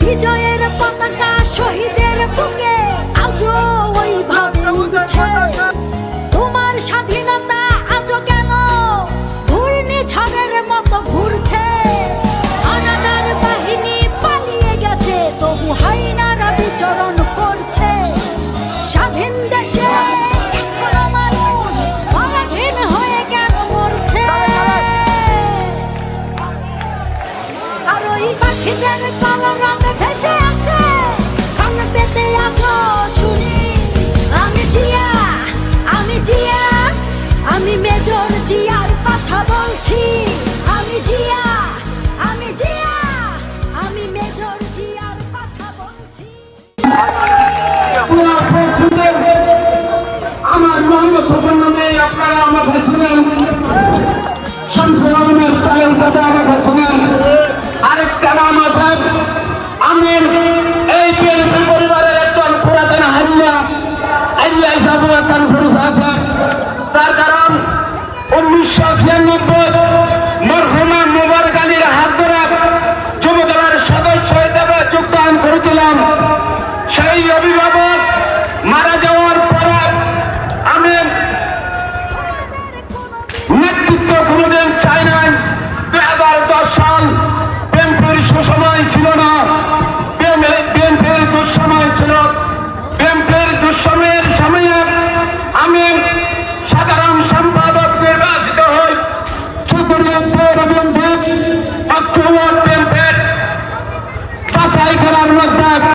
বিজয়ের পতাকা শহীদের বুকে ওই ওইভাবে তোমার সাথে পাখিদের কলরবে ভেসে আসে। কানে পেতে আজ শুনি। পথ